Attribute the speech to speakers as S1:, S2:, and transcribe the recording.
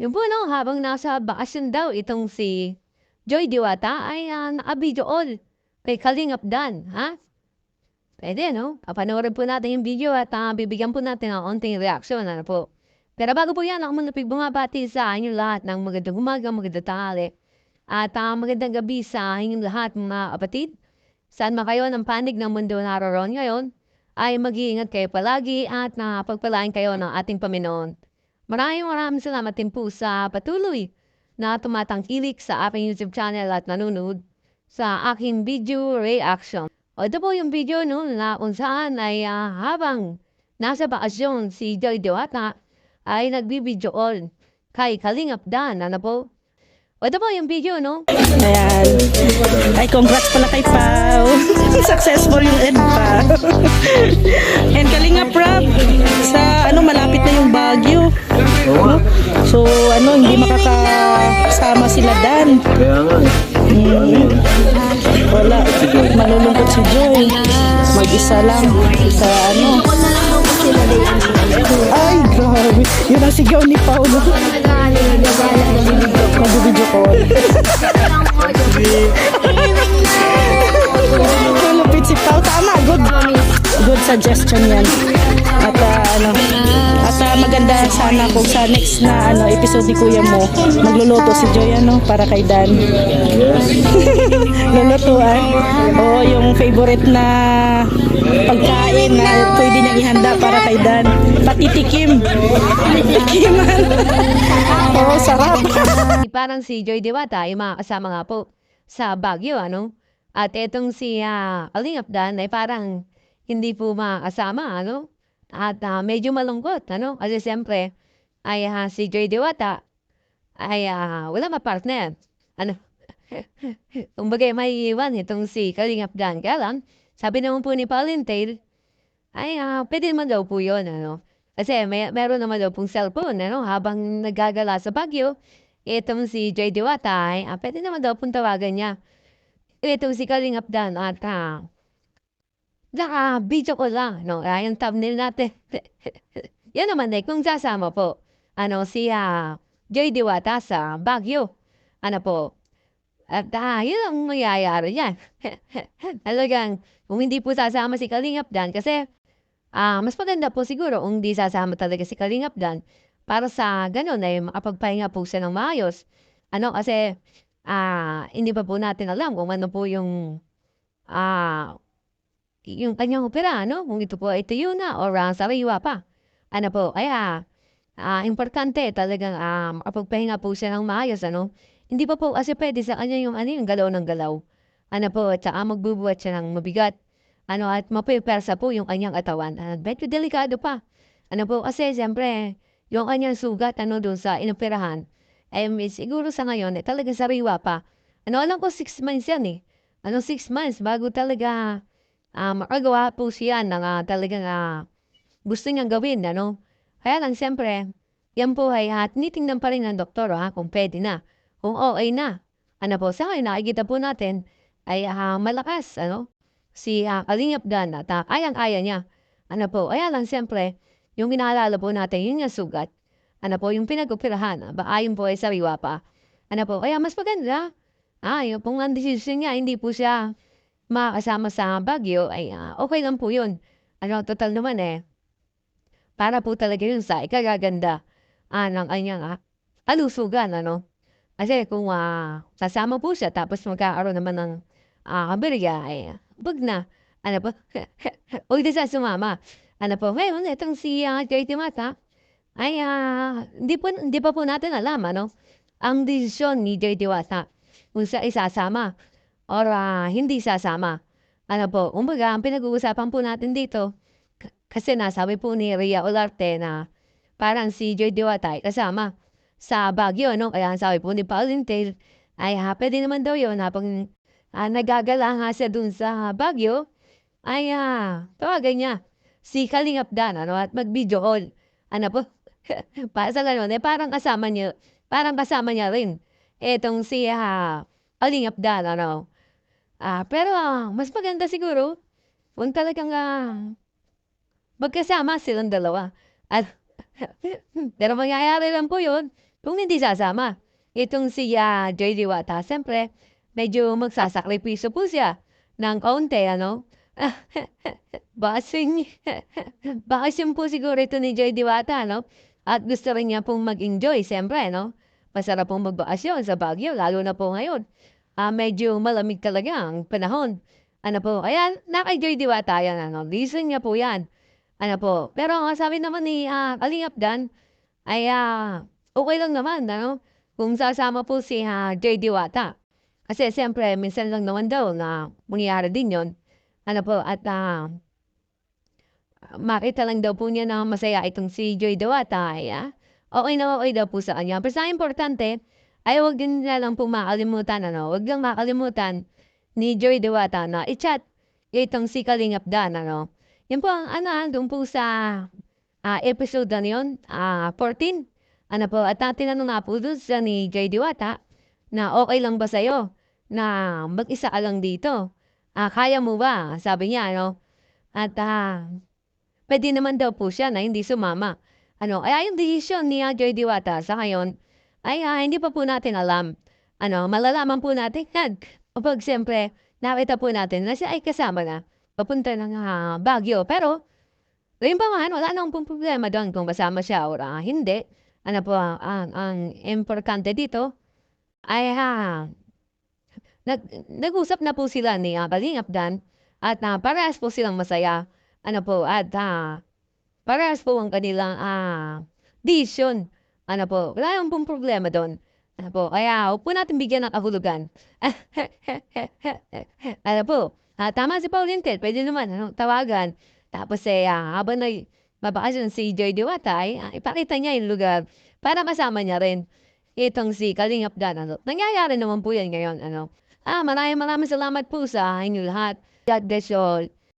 S1: Yun po, no, habang nasa bakasyon daw itong si Joy Diwata ay uh, naka-video all kay Kalingap Dan, ha? Pwede, no? Papanoorin po natin yung video at uh, bibigyan po natin ng onting reaksyon, ano po. Pero bago po yan, ako muna bumabati sa inyo lahat ng magandang umaga, magandang tanghali. At uh, magandang gabi sa inyong lahat mga kapatid. Saan man kayo ng panig ng mundo naroon ngayon, ay mag-iingat kayo palagi at napagpalain kayo ng ating Paminoon. Maraming maraming salamat din po sa patuloy na tumatangkilik sa aking YouTube channel at nanonood sa aking video reaction. O ito po yung video no, na kung saan ay uh, habang nasa bakasyon si Joy Diwata ay nagbibideo all kay Kalingap Dan. Ano po? O ito po yung video no.
S2: Ayan. Ay, congrats pala kay Pau. Successful yung EDPA. And No? So, ano, hindi makakasama sila Dan.
S3: Kaya nga.
S2: Hmm. Wala. Malulungkot si Joy. Mag-isa lang sa ano. Ay, grabe. Yun ang sigaw ni Paulo. Nag-video call. Malupit si Pau. Tama, good. Good suggestion yan. Sana kung sa next na ano episode ni Kuya mo, magluluto si Joy ano para kay Dan. Lulutuan. Oo, yung favorite na pagkain na pwede niyang ihanda para kay Dan. Pati tikim. Tikiman. Oo, sarap.
S1: Parang si Joy Diwata ay mga kasama nga po sa Baguio, ano? At etong si uh, Kalingap Dan ay parang hindi po makasama, ano? At uh, medyo malungkot, ano? Kasi siyempre, ay uh, si Joy Diwata ay uh, wala ma-partner. Ano? Kumbaga, may iwan itong si Kalingap Dan. Kaya lang, sabi naman po ni Pauline Tail, ay uh, pwede naman daw po yun, ano? Kasi may, meron naman daw pong cellphone, ano? Habang nagagala sa Baguio, itong si Joy Diwata ay uh, pwede naman daw pong tawagan niya. Itong si Kalingap Dan at uh, Naka-video ko lang, no? Ay, yung thumbnail natin. Yan naman eh, kung sasama po, ano, si uh, Joy Diwata sa Baguio. Ano po? At ah, yun ang mayayari yan. Talagang, kung hindi po sasama si Kalingap Dan, kasi ah, mas maganda po siguro kung hindi sasama talaga si Kalingap Dan para sa ganun ay makapagpahinga po siya ng maayos. Ano, kasi ah, hindi pa po natin alam kung ano po yung ah, yung kanyang opera, no? Kung ito po ay tuyo na or uh, sariwa pa. Ano po, kaya uh, importante talagang um, makapagpahinga po siya ng maayos, ano? Hindi pa po kasi pwede sa kanya yung, ano, yung galaw ng galaw. Ano po, at saka magbubuhat siya ng mabigat. Ano, at mapipersa po yung kanyang katawan. At medyo delikado pa. Ano po, kasi siyempre, yung kanyang sugat, ano, doon sa inoperahan, eh, siguro sa ngayon, eh, talagang sariwa pa. Ano, alam ko, six months yan eh. Ano, six months bago talaga ah, makagawa po siya ng ah, talagang ah, gusto niyang gawin, ano? Kaya lang, siyempre, yan po ay ah, tinitingnan pa rin ng doktor ah, kung pwede na, kung okay na. Ano po, sa ngayon, nakikita po natin ay ah, malakas, ano? Si ah, Kalingap Dan at ah, kayang-kaya niya. Ano po, kaya lang, siyempre, yung inaalala po natin, yun yung sugat. Ano po, yung pinag-operahan, ba, ayon po ay sariwa pa. Ano po, kaya mas maganda. Ah, yung pong ang decision niya, hindi po siya makakasama sa Baguio ay uh, okay lang po yun. Ano, total naman eh. Para po talaga yun sa ikagaganda uh, ng kanyang uh, alusugan, ano. Kasi kung uh, sasama po siya tapos magkakaroon naman ng uh, kabirya, ay bag na. Ano po? Huwag na siya sumama. Ano po? Ngayon, itong si uh, Joy Timata, ay uh, hindi, po, hindi pa po natin alam, ano, ang desisyon ni Joy Diwata kung siya isasama or uh, hindi sasama. Ano po, umbaga, ang pinag-uusapan po natin dito, kasi nasabi po ni Ria Olarte na parang si Joy Diwatay kasama sa Baguio, no? Kaya sabi po ni Pauline Tail, ay ha, pwede naman daw yun habang uh, nagagala nga siya dun sa Baguio, ay uh, tawagan niya si Kalingap Dan, ano, at mag-video call. Ano po, para sa eh, parang kasama niya, parang kasama niya rin. Etong si uh, Kalingap Dan, ano, Ah, pero mas maganda siguro kung talagang ah, magkasama silang dalawa. At pero mangyayari lang po yun kung hindi sasama. Itong si ah, Joy Diwata, siyempre, medyo magsasakripiso po siya ng kaunti, ano? Basing. Basing po siguro ito ni Joy Diwata, no? At gusto rin niya pong mag-enjoy, siyempre, no? Masarap pong magbakasyon sa Baguio, lalo na po ngayon. Ah, medyo malamig talaga ang panahon. Ano po, kaya na kay Joy Diwata yan, ano? Reason niya po yan. Ano po, pero ang sabi naman ni ah, Kalingap Dan, ay ah, okay lang naman, ano? Kung sasama po si ah, Joy Diwata. Kasi siyempre, minsan lang naman daw na mangyayari din yon Ano po, at ah, makita lang daw po niya na masaya itong si Joy Diwata. Ay, ah, okay na okay daw po sa kanya. Basta ang importante, ay huwag din na lang po makalimutan, ano? Huwag lang makalimutan ni Joy Diwata na i-chat itong si Kalingap Dan, ano? Yan po ang ano, ah, doon po sa ah, episode na yun, ah, 14. Ano po, at uh, tinanong nga po doon sa ni Joy Diwata na okay lang ba sa'yo na mag-isa ka lang dito? Ah, kaya mo ba? Sabi niya, ano? At ah, pwede naman daw po siya na hindi sumama. Ano, kaya yung decision ni Joy Diwata sa ngayon, ay ah, hindi pa po natin alam. Ano, malalaman po natin yan. Kapag siyempre, nakita po natin na siya ay kasama na papunta ng ah, Baguio. Pero, rin pa man, wala nang pong problema doon kung kasama siya o ah, hindi. Ano po, ang, ang, ang importante dito ay ha, nag, nag-usap na po sila ni uh, Kalingap Dan at ah, parehas po silang masaya. Ano po, at ah, parehas po ang kanilang ah, decision. Ano po, wala yung pong problema doon. Ano po, kaya huwag po natin bigyan ng kahulugan. ano po, ah, tama si Pauline Ted, pwede naman, ano, tawagan. Tapos eh, ah, habang na mabakasyon si Joy Diwata, ay ah, ipakita niya yung lugar para masama niya rin itong si Kalingap Dan. Ano. Nangyayari naman po yan ngayon. Ano. Ah, maraming maraming salamat po sa inyo lahat. God bless you all.